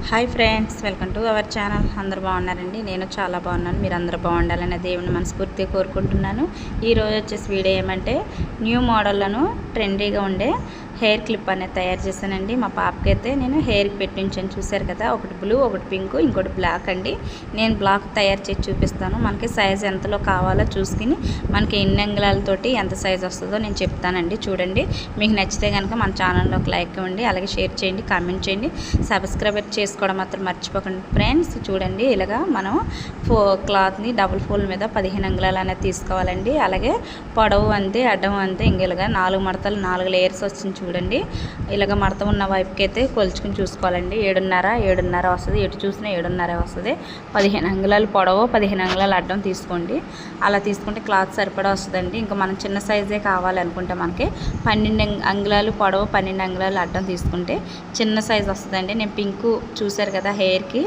Hi friends welcome to our channel. అందరూ బాగున్నారండి? నేను చాలా బాగున్నాను. మీరు అందరూ బాగుండాలని దేవుని మనస్ఫూర్తిగా కోరుకుంటున్నాను. ఈరోజు వచ్చేసి వీడియో ఏమంటే న్యూ మోడళ్ళను ట్రెండీగా ఉండే హెయిర్ క్లిప్ అనేది తయారు చేశానండి. మా పాపకి అయితే నేను హెయిర్కి పెట్టించాను. చూశారు కదా ఒకటి బ్లూ ఒకటి పింక్ ఇంకోటి బ్లాక్ అండి. నేను బ్లాక్ తయారు చేసి చూపిస్తాను. మనకి సైజ్ ఎంతలో కావాలో చూసుకుని మనకి ఎన్ని అంగుళాలతోటి ఎంత సైజ్ వస్తుందో నేను చెప్తానండి. చూడండి. మీకు నచ్చితే కనుక మన ఛానల్లో ఒక లైక్ ఇవ్వండి. అలాగే షేర్ చేయండి కామెంట్ చేయండి. సబ్స్క్రైబ్ చేసుకోవడం మాత్రం మర్చిపోకండి ఫ్రెండ్స్. చూడండి ఇలాగా మనం ఫో క్లాత్ని డబుల్ ఫోల్ మీద పదిహేను అంగుళాలు అనేది తీసుకోవాలండి. అలాగే పొడవు అంతే అడ్డం అంతే ఇంకెలాగా నాలుగు మడతలు నాలుగు లేయర్స్ వచ్చింది చూడండి. చూడండి. ఇలాగ మడత ఉన్న వైపుకి అయితే కొలుచుకుని చూసుకోవాలండి. ఏడున్నర ఏడున్నర వస్తుంది. ఎటు చూసినా ఏడున్నర వస్తుంది. పదిహేను అంగుళాలు పొడవు పదిహేను అంగుళాలు అడ్డం తీసుకోండి. అలా తీసుకుంటే క్లాత్ సరిపడా వస్తుందండి. ఇంకా మనం చిన్న సైజే కావాలనుకుంటే మనకి పన్నెండు అంగుళాలు పొడవు పన్నెండు అంగుళాలు అడ్డం తీసుకుంటే చిన్న సైజ్ వస్తుందండి. నేను పింక్ చూశారు కదా హెయిర్కి.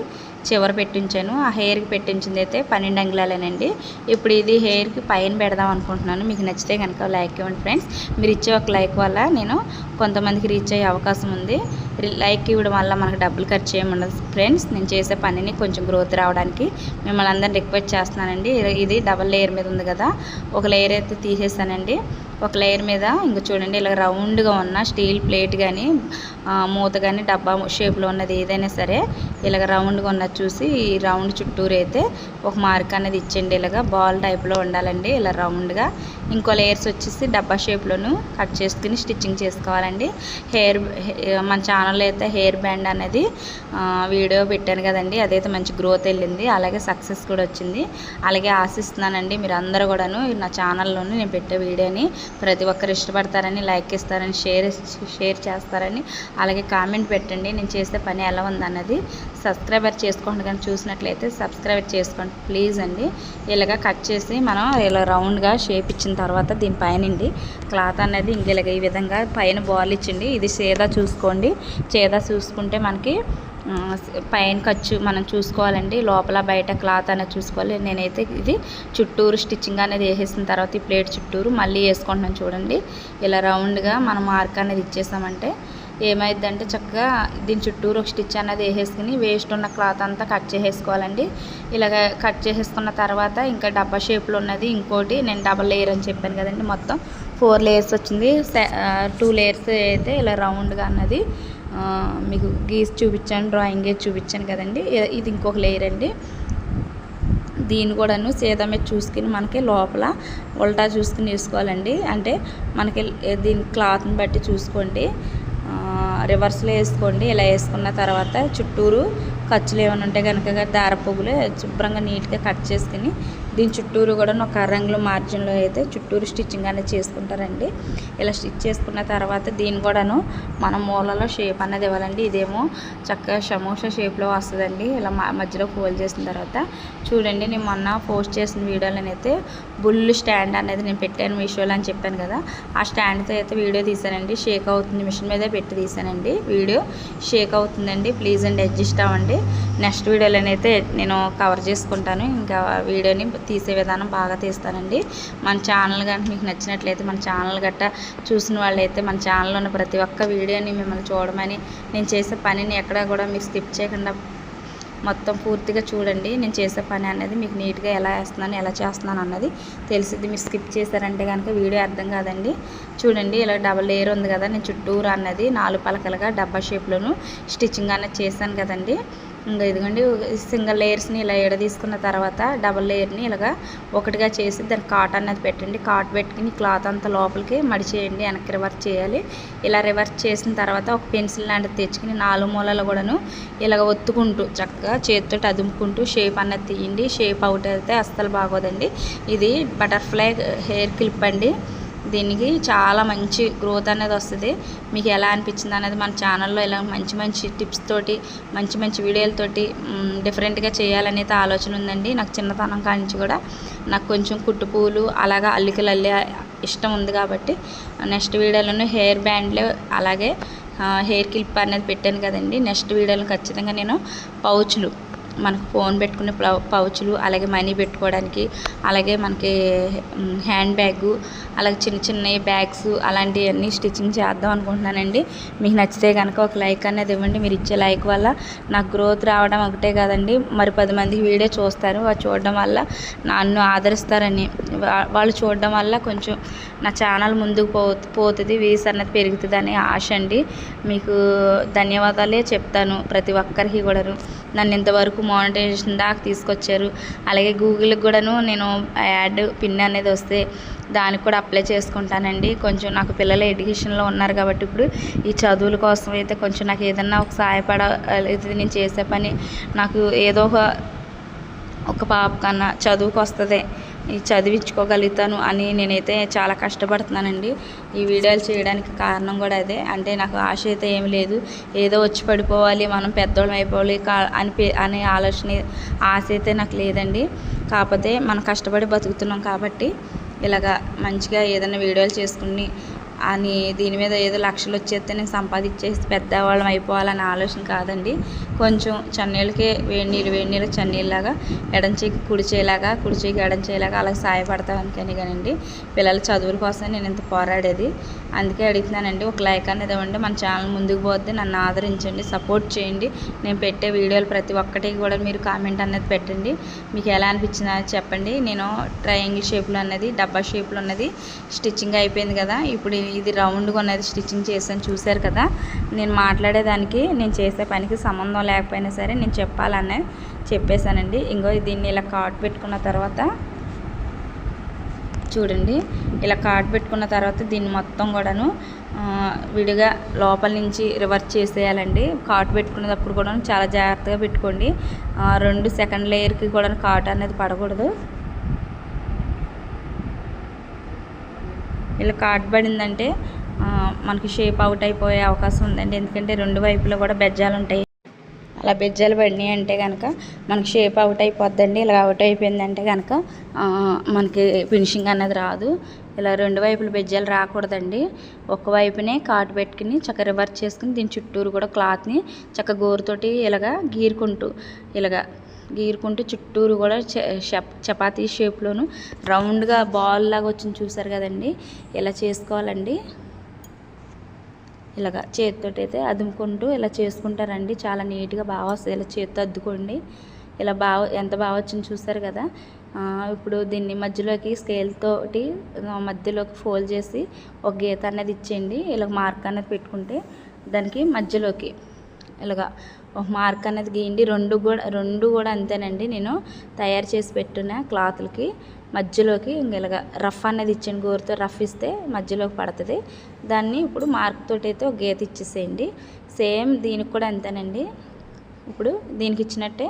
చివర పెట్టించాను. ఆ హెయిర్కి పెట్టించింది అయితే పన్నెండు అంగుళాలేనండి. ఇప్పుడు ఇది హెయిర్కి పైన పెడదాం అనుకుంటున్నాను. మీకు నచ్చితే కనుక లైక్ ఇవ్వండి ఫ్రెండ్స్ మీరు ఇచ్చే ఒక లైక్ వల్ల నేను కొంతమందికి రీచ్ అయ్యే అవకాశం ఉంది. రి- లైక్ ఇవ్వడం వల్ల మనకు డబ్బులు ఖర్చు చేయమండదు ఫ్రెండ్స్ నేను చేసే పనిని కొంచెం గ్రోత్ రావడానికి మిమ్మల్ని అందరిని రిక్వెస్ట్ చేస్తున్నానండి. ఇది- ఇది డబల్ లేయర్ మీద ఉంది కదా. ఒక లేయర్ అయితే తీసేసానండి. ఒక లేయర్ మీద ఇంక చూడండి ఇలా రౌండ్గా ఉన్న స్టీల్ ప్లేట్ కానీ మూత కానీ డబ్బా షేప్లో ఉన్నది ఏదైనా సరే ఇలాగ రౌండ్గా ఉన్నది చూసి ఈ రౌండ్ చుట్టూరు అయితే ఒక మార్క్ అనేది ఇచ్చండి ఇలాగ బాల్ టైప్లో ఉండాలండి ఇలా రౌండ్గా ఇంకో లేయర్స్ వచ్చేసి డబ్బా షేప్లోను కట్ చేసుకుని స్టిచ్చింగ్ చేసుకోవాలండి. హెయిర్ మన ఛానల్లో అయితే హెయిర్ బ్యాండ్ అనేది వీడియో పెట్టాను కదండి అదైతే మంచి గ్రోత్ వెళ్ళింది. అలాగే సక్సెస్ కూడా వచ్చింది. అలాగే ఆశిస్తున్నానండి మీరు అందరూ కూడాను నా ఛానల్లోనే నేను పెట్టే వీడియోని ప్రతి ఒక్కరు ఇష్టపడతారని లైక్ ఇస్తారని షేర్ షేర్ చేస్తారని అలాగే కామెంట్ పెట్టండి. నేను చేసే పని ఎలా ఉందన్నది సబ్స్క్రైబర్ చేసుకోండి కానీ చూసినట్లయితే సబ్స్క్రైబర్ చేసుకోండి ప్లీజ్ అండి. ఇలాగ కట్ చేసి మనం ఇలా రౌండ్గా షేప్ ఇచ్చిన తర్వాత దీనిపైనండి క్లాత్ అనేది ఇంక ఇలాగ ఈ విధంగా పైన బాల్ ఇచ్చిండి ఇది సేదా చూసుకోండి. చేదా చూసుకుంటే మనకి పైన ఖర్చు మనం చూసుకోవాలండి. లోపల బయట క్లాత్ అనేది చూసుకోవాలి. నేనైతే ఇది చుట్టూరు స్టిచ్చింగ్ అనేది వేసేసిన తర్వాత ఈ ప్లేట్ చుట్టూరు మళ్ళీ వేసుకుంటున్నాను చూడండి. ఇలా రౌండ్గా మనం మార్క్ అనేది ఇచ్చేసామంటే ఏమైందంటే చక్కగా దీని చుట్టూరు ఒక స్టిచ్ అనేది వేసేసుకుని వేస్ట్ ఉన్న క్లాత్ అంతా కట్ చేసేసుకోవాలండి. ఇలాగ కట్ చేసేసుకున్న తర్వాత ఇంకా డబ్బా షేప్లో ఉన్నది ఇంకోటి నేను డబల్ లేయర్ అని చెప్పాను కదండి మొత్తం. ఫోర్ లేయర్స్ వచ్చింది. టూ లేయర్స్ అయితే ఇలా రౌండ్గా అన్నది మీకు గీసి చూపించాను డ్రాయింగ్ చూపించాను కదండి. ఇది ఇంకొక లేయర్ అండి. దీన్ని కూడాను సీదా మీద చూసుకుని మనకి లోపల ఉల్టా చూసుకుని వేసుకోవాలండి. అంటే మనకి దీని క్లాత్ని బట్టి చూసుకోండి. రివర్స్లో వేసుకోండి. ఇలా వేసుకున్న తర్వాత చుట్టూరు ఖర్చులు ఏమైనా ఉంటే కనుక దార పువ్వులు శుభ్రంగా నీట్గా కట్ చేసుకుని దీని చుట్టూరు కూడా ఒక రంగుల మార్జిన్లో అయితే చుట్టూరు స్టిచ్చింగ్ అనేది చేసుకుంటారండి. ఇలా స్టిచ్ చేసుకున్న తర్వాత దీన్ని కూడాను మనం మూలలో షేప్ అనేది ఇవ్వాలండి. ఇదేమో చక్కగా సమోసా షేప్లో వస్తుందండి. ఇలా మ- మధ్యలో ఫోల్డ్ చేసిన తర్వాత చూడండి నేను మొన్న పోస్ట్ చేసిన వీడియోలో అయితే బుల్ స్టాండ్ అనేది నేను పెట్టాను మీషోలో అని చెప్పాను కదా. ఆ స్టాండ్తో అయితే వీడియో తీసానండి. షేక్ అవుతుంది మిషన్ మీదే పెట్టి తీసానండి. వీడియో షేక్ అవుతుందండి. ప్లీజ్ అండి అడ్జస్ట్ అవ్వండి. నెక్స్ట్ వీడియోలోనైతే నేను కవర్ చేసుకుంటాను. ఇంకా వీడియోని తీసే విధానం బాగా తీస్తానండి. మన ఛానల్ కానీ మీకు నచ్చినట్లయితే మన ఛానల్ గట్ట చూసిన వాళ్ళైతే మన ఛానల్లో ఉన్న ప్రతి ఒక్క వీడియోని మిమ్మల్ని చూడమని నేను చేసే పనిని ఎక్కడా కూడా మీకు స్కిప్ చేయకుండా మొత్తం పూర్తిగా చూడండి. నేను చేసే పని అనేది మీకు నీట్గా ఎలా వేస్తున్నాను ఎలా చేస్తున్నాను అన్నది తెలిసింది మీరు స్కిప్ చేశారంటే కనుక వీడియో అర్థం కాదండి. చూడండి ఇలా డబల్ లేయర్ ఉంది కదా నేను చుట్టూరు అన్నది నాలుగు పలకలుగా డబ్బా షేప్లోను స్టిచ్చింగ్ అనేది చేశాను కదండి. ఇంకా ఇదిగోండి సింగిల్ లేయర్స్ని ఇలా ఎడ తీసుకున్న తర్వాత డబల్ లేయర్ని ఇలాగా ఒకటిగా చేసి దానికి కాట్ అన్నది పెట్టండి. కాట్ పెట్టుకుని క్లాత్ అంతా లోపలికి మడిచేయండి వెనక్కి రివర్స్ చేయాలి. ఇలా రివర్స్ చేసిన తర్వాత ఒక పెన్సిల్ లాంటిది తెచ్చుకుని నాలుగు మూలలు కూడాను ఇలాగ ఒత్తుకుంటూ చక్కగా చేతితో అదుముకుంటూ షేప్ అన్నది తీయండి. షేప్ అవుట్ అయితే అస్సలు బాగోదండి. ఇది బటర్ఫ్లై హెయిర్ క్లిప్ అండి. దీనికి చాలా మంచి గ్రోత్ అనేది వస్తుంది. మీకు ఎలా అనిపించింది అనేది మన ఛానల్లో ఇలా మంచి మంచి టిప్స్ తోటి మంచి మంచి వీడియోలతోటి డిఫరెంట్గా చేయాలనేది ఆలోచన ఉందండి. నాకు చిన్నతనం కానించి కూడా నాకు కొంచెం కుట్టు అలాగా అల్లికలు అల్లే ఇష్టం ఉంది కాబట్టి నెక్స్ట్ వీడియోలను హెయిర్ బ్యాండ్లు అలాగే హెయిర్ క్లిప్ అనేది పెట్టాను కదండి. నెక్స్ట్ వీడియోలో ఖచ్చితంగా నేను పౌచ్లు మనకు ఫోన్ పెట్టుకునే పౌ- పౌచులు అలాగే మనీ పెట్టుకోవడానికి అలాగే మనకి హ్యాండ్ బ్యాగు అలాగే చిన్న చిన్న బ్యాగ్స్ అలాంటివన్నీ స్టిచ్చింగ్ చేద్దాం అనుకుంటున్నానండి. మీకు నచ్చితే కనుక ఒక లైక్ అనేది ఇవ్వండి. మీరు ఇచ్చే లైక్ వల్ల నాకు గ్రోత్ రావడం ఒకటే కాదండి. మరి పది మంది వీడియో చూస్తారు. వాళ్ళు చూడడం వల్ల నన్ను ఆదరిస్తారని. వాళ్ళు చూడడం వల్ల కొంచెం నా ఛానల్ ముందుకు పో పోతుంది వీస్ అన్నది పెరుగుతుంది ఆశ అండి. మీకు ధన్యవాదాలే చెప్తాను ప్రతి ఒక్కరికి కూడాను. నన్ను ఇంతవరకు మానిటైజేషన్ దాకా తీసుకొచ్చారు. అలాగే గూగుల్కి కూడాను నేను యాడ్ పిన్ అనేది వస్తే దానికి కూడా అప్లై చేసుకుంటానండి. కొంచెం నాకు పిల్లలు ఎడ్యుకేషన్లో ఉన్నారు కాబట్టి ఇప్పుడు ఈ చదువుల కోసం అయితే కొంచెం నాకు ఏదన్నా ఒక సహాయపడ నేను చేసే పని నాకు ఏదో ఒక ఒక పాప కన్నా చదువుకు వస్తుంది. చదివించుకోగలుగుతాను అని నేనైతే చాలా కష్టపడుతున్నానండి. ఈ వీడియోలు చేయడానికి కారణం కూడా అదే. అంటే నాకు ఆశ అయితే ఏమి లేదు. ఏదో వచ్చి పడిపోవాలి మనం పెద్దోళ్ళం అయిపోవాలి కా- అని పే- అనే ఆలోచన ఆశ అయితే నాకు లేదండి. కాకపోతే మనం కష్టపడి బతుకుతున్నాం కాబట్టి ఇలాగా మంచిగా ఏదైనా వీడియోలు చేసుకుని అని దీని మీద ఏదో లక్షలు వచ్చేస్తే నేను సంపాదించేసి పెద్దవాళ్ళం అయిపోవాలనే ఆలోచన కాదండి. కొంచెం చన్నీళ్ళకి వేడి నీళ్ళు వేడి నీళ్ళు చన్నీళ్ళలాగా ఎడంచేకి కుడిచేలాగా కుడిచేకి ఎడంచేలాగా కుడి అలా సాయపడతామని కానీ కానండి. పిల్లల చదువుల కోసం నేను ఇంత పోరాడేది. అందుకే అడుగుతున్నానండి ఒక లైక్ అనేది ఇవ్వండి మన ఛానల్ ముందుకు పోద్ది నన్ను ఆదరించండి సపోర్ట్ చేయండి. నేను పెట్టే వీడియోలు ప్రతి ఒక్కటి కూడా మీరు కామెంట్ అనేది పెట్టండి. మీకు ఎలా అనిపించిందో చెప్పండి. నేను ట్రయాంగిల్ షేప్లో అన్నది డబ్బా షేప్లో ఉన్నది స్టిచ్చింగ్ అయిపోయింది కదా ఇప్పుడు ఇది రౌండ్గా ఉన్నది స్టిచ్చింగ్ చేశాను చూశారు కదా? నేను మాట్లాడేదానికి నేను చేసే పనికి సంబంధం లేకపోయినా సరే నేను చెప్పాలనే చెప్పేశానండి. ఇంకో దీన్ని ఇలా కాట్ పెట్టుకున్న తర్వాత చూడండి ఇలా కార్డ్ పెట్టుకున్న తర్వాత దీన్ని మొత్తం కూడాను విడిగా లోపల నుంచి రివర్స్ చేసేయాలండి. కాట్ పెట్టుకునేటప్పుడు కూడా చాలా జాగ్రత్తగా పెట్టుకోండి. రెండు సెకండ్ లేయర్కి కూడా కాట్ అనేది పడకూడదు. ఇలా కాట్ పడిందంటే మనకి షేప్ అవుట్ అయిపోయే అవకాశం ఉందండి. ఎందుకంటే రెండు వైపులో కూడా బెజ్జాలు ఉంటాయి. అలా బెజ్జాలు పడినాయి అంటే కనుక మనకి షేప్ అవుట్ అయిపోద్దండి. ఇలా అవుట్ అయిపోయిందంటే కనుక మనకి ఫినిషింగ్ అనేది రాదు. ఇలా రెండు వైపులు బెజ్జాలు రాకూడదండి. ఒక వైపునే కాటు పెట్టుకుని చక్క రివర్స్ చేసుకుని దీని చుట్టూరు కూడా క్లాత్ని చక్క గోరుతోటి ఇలాగా గీరుకుంటూ ఇలాగా గీరుకుంటూ చుట్టూరు కూడా చ- చపాతీ షేప్లోను రౌండ్గా బాల్ లాగా వచ్చింది చూసారు కదండి. ఇలా చేసుకోవాలండి? ఇలాగ చేతితోటి అయితే అదుముకుంటూ ఇలా చేసుకుంటారండి. చాలా నీట్గా బాగా వస్తుంది. ఇలా చేతితో అద్దుకోండి. ఇలా బాగా ఎంత బాగా వచ్చింది చూసారు కదా. ఇప్పుడు దీన్ని మధ్యలోకి స్కేల్ తోటి మధ్యలోకి ఫోల్డ్ చేసి ఒక గీత అనేది ఇచ్చేయండి. ఇలా మార్క్ అనేది పెట్టుకుంటే దానికి మధ్యలోకి ఇలాగా ఒక మార్క్ అనేది గీయండి. రెండు కూడా రెండు కూడా అంతేనండి. నేను తయారు చేసి పెట్టిన క్లాత్లకి మధ్యలోకి ఇంక ఇలాగ రఫ్ అనేది ఇచ్చాను గోరుతో రఫ్ ఇస్తే మధ్యలోకి పడుతుంది. దాన్ని ఇప్పుడు మార్క్ తోటి అయితే ఒక గీత ఇచ్చేసేయండి. సేమ్ దీనికి కూడా అంతేనండి. ఇప్పుడు దీనికి ఇచ్చినట్టే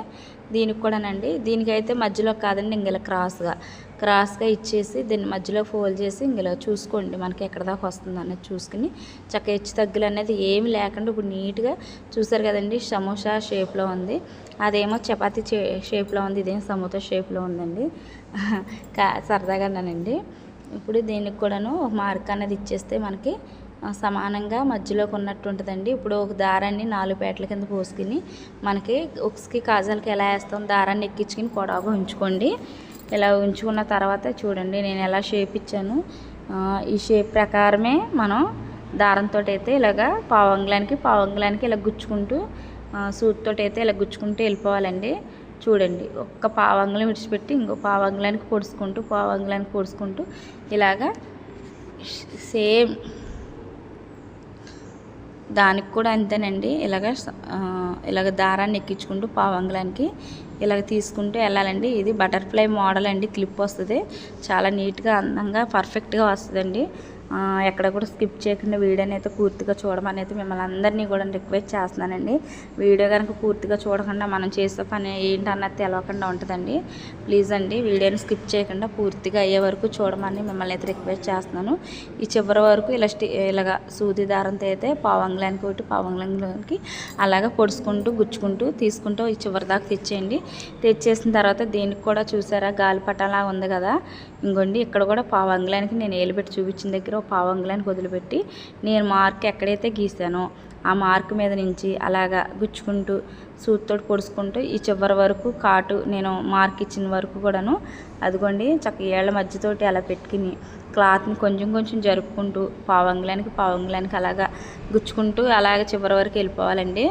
దీనికి కూడానండి. దీనికైతే మధ్యలో కాదండి. ఇంకెలా క్రాస్గా క్రాస్గా ఇచ్చేసి దీన్ని మధ్యలో ఫోల్డ్ చేసి ఇంకా చూసుకోండి. మనకి ఎక్కడ దాకా వస్తుంది అన్నది చూసుకుని చక్క హెచ్చు తగ్గులు అనేది ఏమి లేకుండా ఇప్పుడు నీట్గా చూసారు కదండి సమోసా షేప్లో ఉంది. అదేమో చపాతీ షేప్లో ఉంది ఇదేమో సమోసా షేప్లో ఉందండి. కా సరదాగానండి ఇప్పుడు దీనికి కూడాను ఒక మార్క్ అనేది ఇచ్చేస్తే మనకి సమానంగా మధ్యలోకి ఉన్నట్టు ఉంటుందండి. ఇప్పుడు ఒక దారాన్ని నాలుగు పేటల కింద పోసుకుని మనకి ఉక్స్కి కాజాలకి ఎలా వేస్తాం దారాన్ని ఎక్కించుకుని పొడవుగా ఉంచుకోండి. ఇలా ఉంచుకున్న తర్వాత చూడండి నేను ఎలా షేప్ ఇచ్చాను. ఈ షేప్ ప్రకారమే మనం దారంతో అయితే ఇలాగా పావంగులానికి పావంగులానికి ఇలా గుచ్చుకుంటూ సూట్ తోటి అయితే ఇలా గుచ్చుకుంటూ వెళ్ళిపోవాలండి. చూడండి ఒక్క పావంగులం విడిచిపెట్టి ఇంకో పావంగులానికి పొడుచుకుంటూ పావంగులానికి పొడుచుకుంటూ ఇలాగా సేమ్ దానికి కూడా అంతేనండి. ఇలాగ ఇలాగ దారాన్ని ఎక్కించుకుంటూ పావంగులానికి ఇలాగ తీసుకుంటూ వెళ్ళాలండి. ఇది బటర్ఫ్లై మోడల్ అండి. క్లిప్ వస్తుంది. చాలా నీట్గా అందంగా పర్ఫెక్ట్గా వస్తుందండి. ఎక్కడ కూడా స్కిప్ చేయకుండా వీడియోని అయితే పూర్తిగా చూడమని అయితే మిమ్మల్ని అందరినీ కూడా రిక్వెస్ట్ చేస్తున్నానండి. వీడియో కనుక పూర్తిగా చూడకుండా మనం చేసే పని ఏంటన్నది తెలవకుండా ఉంటుందండి. ప్లీజ్ అండి వీడియోని స్కిప్ చేయకుండా పూర్తిగా అయ్యే వరకు చూడమని మిమ్మల్ని అయితే రిక్వెస్ట్ చేస్తున్నాను. ఈ చివరి వరకు ఇలా స్టి ఇలాగ సూది దారంతో అయితే పావంగులానికి ఒకటి పావంగులానికి అలాగే పొడుచుకుంటూ గుచ్చుకుంటూ తీసుకుంటూ ఈ చివరి దాకా తెచ్చేయండి. తెచ్చేసిన తర్వాత దీనికి కూడా చూసారా గాలిపటంలా ఉంది కదా? ఇంకోండి ఇక్కడ కూడా పావు అంగుళానికి నేను ఏలుపెట్టి చూపించిన దగ్గర ఒక పావు అంగుళానికి వదిలిపెట్టి నేను మార్క్ ఎక్కడైతే గీసానో ఆ మార్క్ మీద నుంచి అలాగా గుచ్చుకుంటూ సూత్తోటి పొడుచుకుంటూ ఈ చివరి వరకు కాటు నేను మార్క్ ఇచ్చిన వరకు కూడాను అదిగోండి చక్క ఏళ్ళ మధ్యతోటి అలా పెట్టుకుని క్లాత్ని కొంచెం కొంచెం జరుపుకుంటూ పావంగులానికి పావంగులానికి అలాగా గుచ్చుకుంటూ అలాగ చివరి వరకు వెళ్ళిపోవాలండి.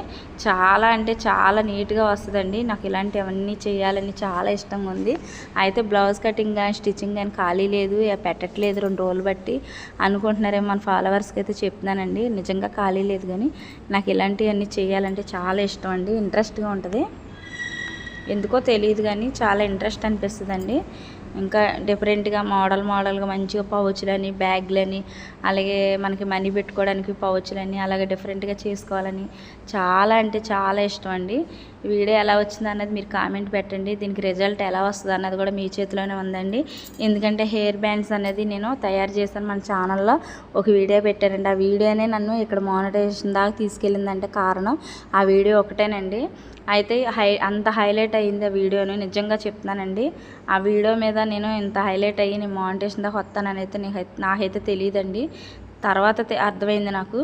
చాలా అంటే చాలా నీట్గా వస్తుందండి. నాకు ఇలాంటివన్నీ చేయాలని చాలా ఇష్టంగా ఉంది. అయితే బ్లౌజ్ కటింగ్ కానీ స్టిచ్చింగ్ కానీ ఖాళీ లేదు. పెట్టట్లేదు రెండు రోజులు బట్టి అనుకుంటున్నారేమో మన ఫాలోవర్స్కి అయితే చెప్తున్నానండి. నిజంగా ఖాళీ లేదు కానీ నాకు ఇలాంటివన్నీ చేయాలంటే చాలా ఇష్టం అండి. ఇంట్రెస్ట్గా ఉంటుంది. ఎందుకో తెలియదు కానీ చాలా ఇంట్రెస్ట్ అనిపిస్తుందండి. ఇంకా డిఫరెంట్గా మోడల్ మోడల్గా మంచిగా పౌచ్లని బ్యాగ్లని అలాగే మనకి మనీ పెట్టుకోవడానికి పౌచ్లని అలాగే డిఫరెంట్గా చేసుకోవాలని చాలా అంటే చాలా ఇష్టం అండి. వీడియో ఎలా వచ్చింది అన్నది మీరు కామెంట్ పెట్టండి. దీనికి రిజల్ట్ ఎలా వస్తుంది అన్నది కూడా మీ చేతిలోనే ఉందండి. ఎందుకంటే హెయిర్ బ్యాండ్స్ అనేది నేను తయారు చేశాను మన ఛానల్లో. ఒక వీడియో పెట్టారండి. ఆ వీడియోనే నన్ను ఇక్కడ మానిటైజేషన్ దాకా తీసుకెళ్ళిందంటే కారణం ఆ వీడియో ఒకటేనండి. అయితే హై అంత హైలైట్ అయ్యింది ఆ వీడియోని నిజంగా చెప్తున్నానండి. ఆ వీడియో మీద నేను ఇంత హైలైట్ అయ్యి నేను మానిటేషన్ దాకా వస్తానని అయితే నాకైతే తెలియదండి. తర్వాత అర్థమైంది నాకు.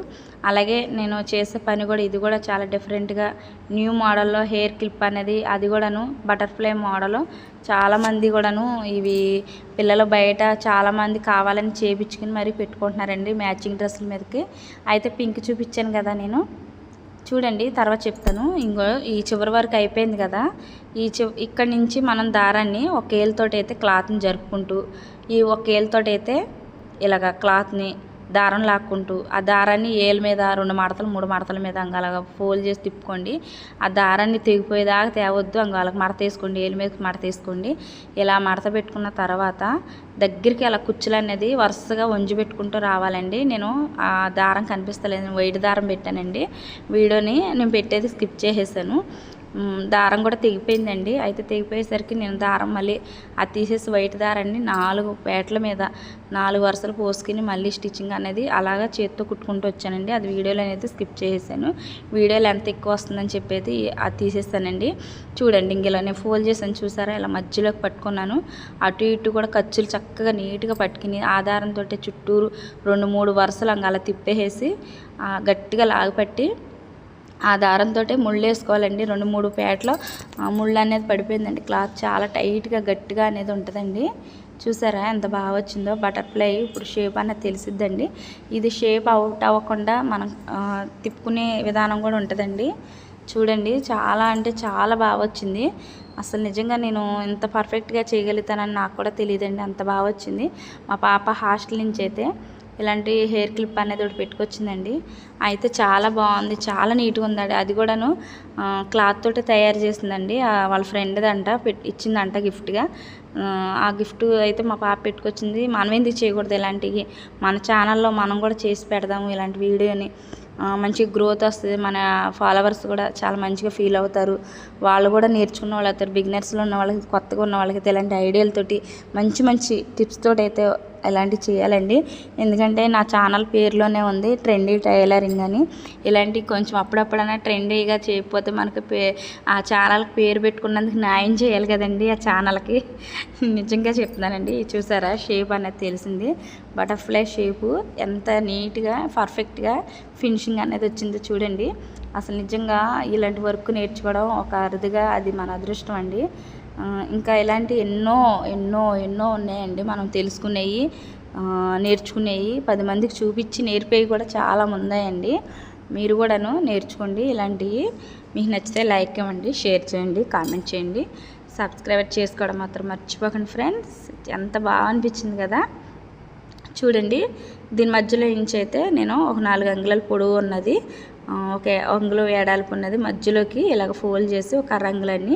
అలాగే నేను చేసే పని కూడా ఇది కూడా చాలా డిఫరెంట్గా న్యూ మోడల్లో హెయిర్ క్లిప్ అనేది అది కూడాను బటర్ఫ్లై మోడల్ చాలామంది కూడాను ఇవి పిల్లలు బయట చాలామంది కావాలని చేపించుకుని మరీ పెట్టుకుంటున్నారండి మ్యాచింగ్ డ్రెస్సుల మీదకి. అయితే పింక్ చూపించాను కదా నేను. చూడండి తర్వాత చెప్తాను. ఇంకో ఈ చివరి వరకు అయిపోయింది కదా. ఈ చి ఇక్కడ నుంచి మనం దారాన్ని ఒక ఏళ్ళతోటి అయితే క్లాత్ని జరుపుకుంటూ ఈ ఒక ఏళ్ళతోటి అయితే ఇలాగ క్లాత్ని దారం లాక్కుంటూ ఆ దారాన్ని ఏళ్ళ మీద రెండు మడతలు మూడు మడతల మీద అంగాలగా ఫోల్డ్ చేసి తిప్పుకోండి. ఆ దారాన్ని తెగిపోయేదాకా తేవద్దు అంగాలకు మడత వేసుకోండి ఏళ్ళ మీద మడత వేసుకోండి. ఇలా మడత పెట్టుకున్న తర్వాత దగ్గరికి అలా కుచ్చులు అనేది వరుసగా వంజి పెట్టుకుంటూ రావాలండి. నేను ఆ దారం కనిపిస్తలేదు వైట్ దారం పెట్టానండి. వీడియోని నేను పెట్టేది స్కిప్ చేసేసాను. దారం కూడా తెగిపోయిందండి. అయితే తెగిపోయేసరికి నేను దారం మళ్ళీ అది తీసేసి వైట్ దారాన్ని నాలుగు పేటల మీద నాలుగు వరుసలు పోసుకుని మళ్ళీ స్టిచ్చింగ్ అనేది అలాగా చేత్తో కుట్టుకుంటూ వచ్చానండి. అది వీడియోలో అనేది స్కిప్ చేసేసాను. వీడియోలో ఎంత ఎక్కువ వస్తుందని చెప్పేది అది తీసేస్తానండి చూడండి ఇంక ఇలా నేను ఫోల్డ్ చేసాను చూసారా? ఇలా మధ్యలోకి పట్టుకున్నాను. అటు ఇటు కూడా ఖర్చులు చక్కగా నీట్గా పట్టుకుని ఆధారంతో చుట్టూరు రెండు మూడు వరుసలు అలా తిప్పేసి గట్టిగా లాగపట్టి ఆ దారంతో ముళ్ళు వేసుకోవాలండి రెండు మూడు పేటలో ముళ్ళు అనేది పడిపోయిందండి. క్లాత్ చాలా టైట్గా గట్టిగా అనేది ఉంటుందండి. చూసారా ఎంత బాగా వచ్చిందో? బటర్ఫ్లై ఇప్పుడు షేప్ అనేది తెలిసిద్దండి. ఇది షేప్ అవుట్ అవ్వకుండా మనం తిప్పుకునే విధానం కూడా ఉంటుందండి. చూడండి చాలా అంటే చాలా బాగా వచ్చింది. అసలు నిజంగా నేను ఇంత పర్ఫెక్ట్గా చేయగలుగుతానని నాకు కూడా తెలియదండి. అంత బాగా వచ్చింది. మా పాప హాస్టల్ నుంచి అయితే ఇలాంటి హెయిర్ క్లిప్ అనేది ఒకటి పెట్టుకొచ్చిందండి. అయితే చాలా బాగుంది చాలా నీట్గా ఉందండి. అది కూడాను క్లాత్ తోటి తయారు చేసిందండి. వాళ్ళ ఫ్రెండ్ది అంట ఇచ్చిందంట గిఫ్ట్గా. ఆ గిఫ్ట్ అయితే మా పాప పెట్టుకొచ్చింది. మనం ఎందుకు చేయకూడదు ఇలాంటివి? మన ఛానల్లో మనం కూడా చేసి పెడదాము ఇలాంటి వీడియోని. మంచి గ్రోత్ వస్తుంది. మన ఫాలోవర్స్ కూడా చాలా మంచిగా ఫీల్ అవుతారు. వాళ్ళు కూడా నేర్చుకున్న వాళ్ళు అవుతారు. బిగినర్స్లో ఉన్న వాళ్ళకి కొత్తగా ఉన్న వాళ్ళకి ఇలాంటి ఐడియాలతోటి మంచి మంచి టిప్స్ తోటి అయితే ఇలాంటివి చేయాలండి. ఎందుకంటే నా ఛానల్ పేరులోనే ఉంది ట్రెండీ టైలరింగ్ అని. ఇలాంటివి కొంచెం అప్పుడప్పుడైనా ట్రెండీగా చేయకపోతే మనకు పే ఆ ఛానల్కి పేరు పెట్టుకున్నందుకు న్యాయం చేయాలి కదండి ఆ ఛానల్కి. నిజంగా చెప్తున్నానండి చూసారా? షేప్ అనేది తెలిసింది. బటర్ఫ్లై షేపు ఎంత నీట్గా పర్ఫెక్ట్గా ఫినిషింగ్ అనేది వచ్చిందో చూడండి. అసలు నిజంగా ఇలాంటి వర్క్ నేర్చుకోవడం ఒక అరుదుగా అది మన అదృష్టం అండి. ఇంకా ఇలాంటి ఎన్నో ఎన్నో ఎన్నో ఉన్నాయండి మనం తెలుసుకునేవి నేర్చుకునేవి పది మందికి చూపించి నేర్పేవి కూడా చాలా ఉన్నాయండి మీరు కూడాను నేర్చుకోండి ఇలాంటివి మీకు నచ్చితే లైక్ ఇవ్వండి షేర్ చేయండి కామెంట్ చేయండి. సబ్స్క్రైబ్ చేసుకోవడం మాత్రం మర్చిపోకండి ఫ్రెండ్స్. ఎంత బాగా అనిపించింది కదా. చూడండి. దీని మధ్యలో ఇంచ్ అయితే నేను ఒక నాలుగు అంగుళాల పొడవు ఉన్నది. ఒక అంగుళం ఏడాల్పు ఉన్నది. మధ్యలోకి ఇలాగ ఫోల్డ్ చేసి ఒక రంగులన్నీ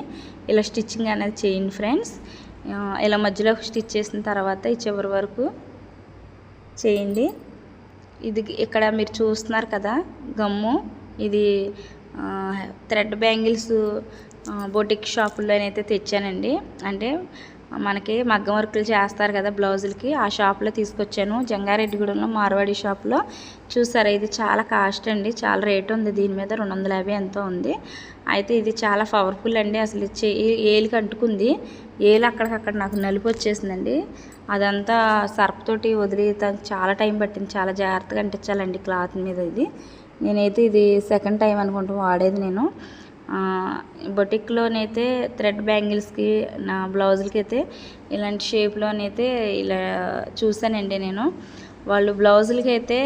ఇలా స్టిచ్చింగ్ అనేది చేయండి ఫ్రెండ్స్. ఇలా మధ్యలో స్టిచ్ చేసిన తర్వాత ఈ చివరి వరకు చేయండి. ఇది ఇక్కడ మీరు చూస్తున్నారు కదా గమ్ము. ఇది థ్రెడ్ బ్యాంగిల్స్ బొటిక్ షాపుల్లోనైతే తెచ్చానండి. అంటే మనకి మగ్గం వర్కులు చేస్తారు కదా బ్లౌజులకి. ఆ షాప్లో తీసుకొచ్చాను. జంగారెడ్డిగూడెంలో మార్వాడి షాప్లో. చూసారా ఇది చాలా కాస్ట్ అండి. చాలా రేట్ ఉంది. దీని మీద రెండు వందల యాభై ఎంతో ఉంది. అయితే ఇది చాలా పవర్ఫుల్ అండి. అసలు ఏలికి అంటుకుంది ఏలు అక్కడికక్కడ నాకు నలుపు వచ్చేసిందండి. అదంతా సర్ఫ్తోటి వదిలి చాలా టైం పట్టింది. చాలా జాగ్రత్తగా అంటించాలండి క్లాత్ మీద ఇది. నేనైతే ఇది సెకండ్ టైం అనుకుంటూ వాడేది నేను. బొటిక్లోనైతే థ్రెడ్ బ్యాంగిల్స్కి నా బ్లౌజులకి అయితే ఇలాంటి షేప్లోనైతే ఇలా చూసానండి నేను. వాళ్ళు బ్లౌజులకి అయితే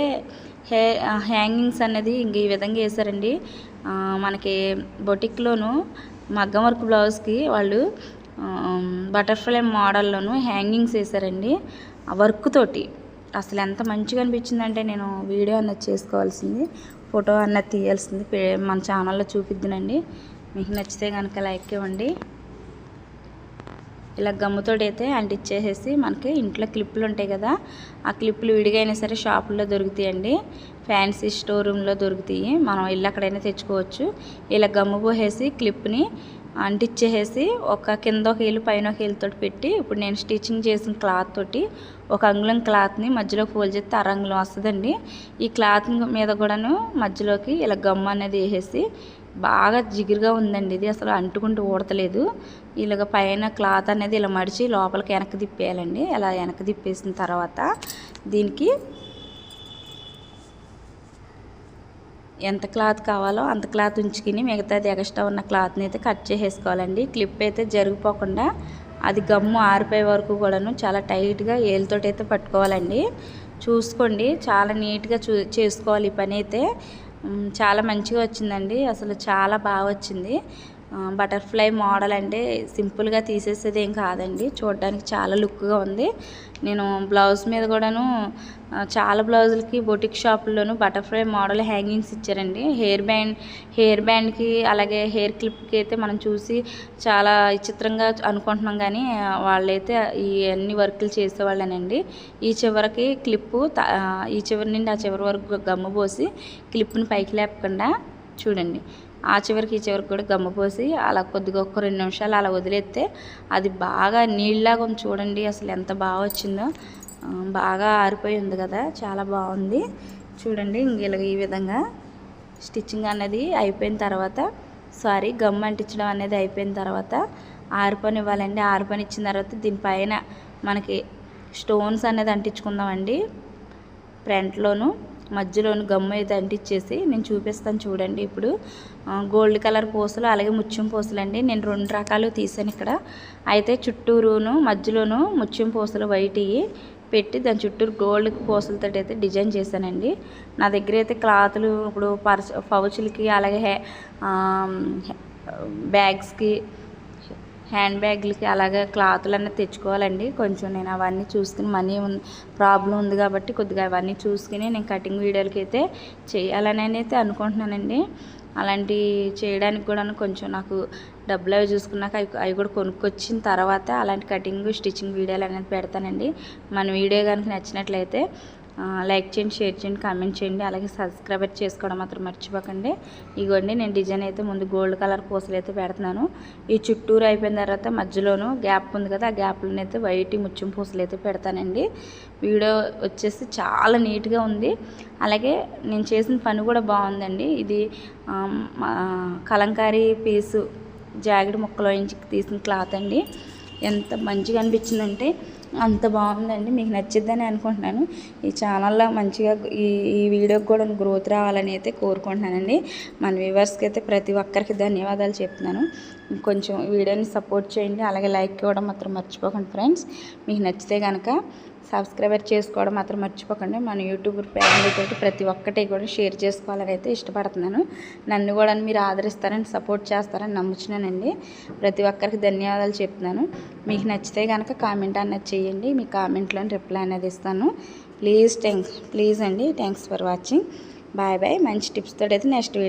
హే హ్యాంగింగ్స్ అనేది ఇంక ఈ విధంగా వేసారండి మనకి బొటిక్లోను మగ్గం వర్క్ బ్లౌజ్కి వాళ్ళు బటర్ఫ్లై మోడల్లోను హ్యాంగింగ్స్ వేసారండి ఆ వర్క్ తోటి. అసలు ఎంత మంచిగా అనిపించిందంటే నేను వీడియో అన్నది చేసుకోవాల్సింది. ఫోటో అన్నది తీయాల్సింది. పే- మన ఛానల్లో చూపిద్దునండి. మీకు నచ్చితే కనుక లైక్ ఇవ్వండి. ఇలా గమ్ముతోటి అయితే మనకి ఇంట్లో క్లిప్పులు ఉంటాయి కదా ఆ క్లిప్పులు విడిగైనా సరే షాపుల్లో దొరుకుతాయండి. ఫ్యాన్సీ స్టోర్ రూమ్లో దొరుకుతాయి. మనం ఇల్లు అక్కడైనా తెచ్చుకోవచ్చు. ఇలా గమ్ము పోసేసి క్లిప్ని అంటిచ్చేసి ఒక కింద ఒక హీల్ పైన ఒక ఏలుతోటి పెట్టి ఇప్పుడు నేను స్టిచ్చింగ్ చేసిన క్లాత్ తోటి ఒక అంగుళం క్లాత్ని మధ్యలో ఫోల్డ్ చేస్తే అర అంగుళం వస్తుందండి. ఈ క్లాత్ మీద కూడాను మధ్యలోకి ఇలా గమ్ము అనేది వేసేసి బాగా జిగురుగా ఉందండి ఇది. అసలు అంటుకుంటూ ఊడతలేదు. ఇలాగ పైన క్లాత్ అనేది ఇలా మడిచి లోపలికి వెనక్కి తిప్పేయాలండి. ఇలా వెనక్కి తిప్పేసిన తర్వాత దీనికి ఎంత క్లాత్ కావాలో అంత క్లాత్ ఉంచుకుని మిగతాది ఎక్స్ట్రా ఉన్న క్లాత్ని అయితే కట్ చేసేసుకోవాలండి. క్లిప్ అయితే జరిగిపోకుండా అది గమ్ము ఆరిపోయే వరకు కూడాను చాలా టైట్గా ఏలుతోటి అయితే పట్టుకోవాలండి. చూసుకోండి చాలా నీట్గా చూ చేసుకోవాలి ఈ పని అయితే. చాలా మంచిగా వచ్చిందండి. అసలు చాలా బాగా వచ్చింది. బటర్ఫ్లై మోడల్ అంటే సింపుల్గా తీసేసేది ఏం కాదండి. చూడడానికి చాలా లుక్గా ఉంది. నేను బ్లౌజ్ మీద కూడాను చాలా బ్లౌజులకి బొటిక్ షాపుల్లోనూ బటర్ఫ్లై మోడల్ హ్యాంగింగ్స్ ఇచ్చారండి. హెయిర్ బ్యాండ్ హెయిర్ బ్యాండ్కి అలాగే హెయిర్ క్లిప్కి అయితే మనం చూసి చాలా విచిత్రంగా అనుకుంటున్నాం కానీ వాళ్ళైతే ఈ అన్ని వర్కులు చేసేవాళ్ళేనండి ఈ చివరికి క్లిప్పు ఈ చివరి నుండి ఆ చివరి వరకు గమ్ము పోసి క్లిప్ని పైకి లేపకుండా చూడండి. ఆ చివరికి ఈ చివరికి కూడా గమ్మ పోసి అలా కొద్దిగా ఒక రెండు నిమిషాలు అలా వదిలేస్తే అది బాగా నీళ్ళలాగా ఉంది చూడండి అసలు ఎంత బాగా వచ్చిందో. బాగా ఆరిపోయి ఉంది కదా చాలా బాగుంది. చూడండి ఇంక ఈ విధంగా స్టిచ్చింగ్ అనేది అయిపోయిన తర్వాత సారీ గమ్ అంటించడం అనేది అయిపోయిన తర్వాత ఆరిపోనివ్వాలండి. ఆరిపోని ఇచ్చిన తర్వాత దీనిపైన మనకి స్టోన్స్ అనేది అంటించుకుందామండి ఫ్రంట్లోను. మధ్యలోను గమ్ము అయితే అంటించేసి నేను చూపిస్తాను చూడండి ఇప్పుడు. గోల్డ్ కలర్ పూసలు అలాగే ముత్యం పూసలు అండి నేను రెండు రకాలు తీసాను ఇక్కడ. అయితే చుట్టూరును మధ్యలోను ముత్యం పూసలు వైట్ పెట్టి దాని చుట్టూరు గోల్డ్ పూసలతో అయితే డిజైన్ చేశానండి. నా దగ్గర అయితే క్లాతులు ఇప్పుడు పర్స్ పౌచులకి అలాగే బ్యాగ్స్కి హ్యాండ్ బ్యాగ్లకి అలాగే క్లాతులు అన్నీ తెచ్చుకోవాలండి. కొంచెం నేను అవన్నీ చూసుకుని మనీ ప్రాబ్లం ఉంది కాబట్టి కొద్దిగా అవన్నీ చూసుకుని నేను కటింగ్ వీడియోలకి అయితే చేయాలని అయితే అనుకుంటున్నానండి. అలాంటి చేయడానికి కూడా కొంచెం నాకు డబ్బులు అవి చూసుకున్నాక అవి అవి కూడా కొనుక్కొచ్చిన తర్వాత అలాంటి కటింగ్ స్టిచ్చింగ్ వీడియోలు అనేది పెడతానండి. మన వీడియో కనుక నచ్చినట్లయితే లైక్ చేయండి షేర్ చేయండి కామెంట్ చేయండి అలాగే సబ్స్క్రైబ్ చేసుకోవడం మాత్రం మర్చిపోకండి. ఇగోండి నేను డిజైన్ అయితే ముందు గోల్డ్ కలర్ పూసలు అయితే పెడుతున్నాను. ఈ చుట్టూరు అయిపోయిన తర్వాత మధ్యలోనూ గ్యాప్ ఉంది కదా ఆ గ్యాప్లోనే అయితే వైట్ ముత్యం పూసలు అయితే పెడతానండి. వీడియో వచ్చేసి చాలా నీట్గా ఉంది. అలాగే నేను చేసిన పని కూడా బాగుందండి. ఇది కలంకారీ పీసు జాకెట్ ముక్కలో నుంచి తీసిన క్లాత్ అండి. ఎంత మంచిగా అనిపించిందంటే అంత బాగుందండి మీకు నచ్చిద్దని అనుకుంటున్నాను. ఈ ఛానల్లో మంచిగా ఈ ఈ వీడియోకి కూడా గ్రోత్ రావాలని అయితే కోరుకుంటున్నానండి. మన వ్యూవర్స్కి అయితే ప్రతి ఒక్కరికి ధన్యవాదాలు చెప్తున్నాను. కొంచెం వీడియోని సపోర్ట్ చేయండి అలాగే లైక్ ఇవ్వడం మాత్రం మర్చిపోకండి ఫ్రెండ్స్ మీకు నచ్చితే కనుక సబ్స్క్రైబర్ చేసుకోవడం మాత్రం మర్చిపోకండి. మన యూట్యూబ్ ఫ్యామిలీతో ప్రతి ఒక్కటి కూడా షేర్ చేసుకోవాలని అయితే ఇష్టపడుతున్నాను. నన్ను కూడా మీరు ఆదరిస్తారని సపోర్ట్ చేస్తారని నమ్ముచున్నానండి. ప్రతి ఒక్కరికి ధన్యవాదాలు చెప్తున్నాను. మీకు నచ్చితే కనుక కామెంట్ అన్నది చేయండి. మీ కామెంట్లో రిప్లై అనేది ఇస్తాను. ప్లీజ్ థ్యాంక్స్ ప్లీజ్ అండి. Thanks for watching. Bye bye. మంచి టిప్స్తో అయితే నెక్స్ట్ వీడియో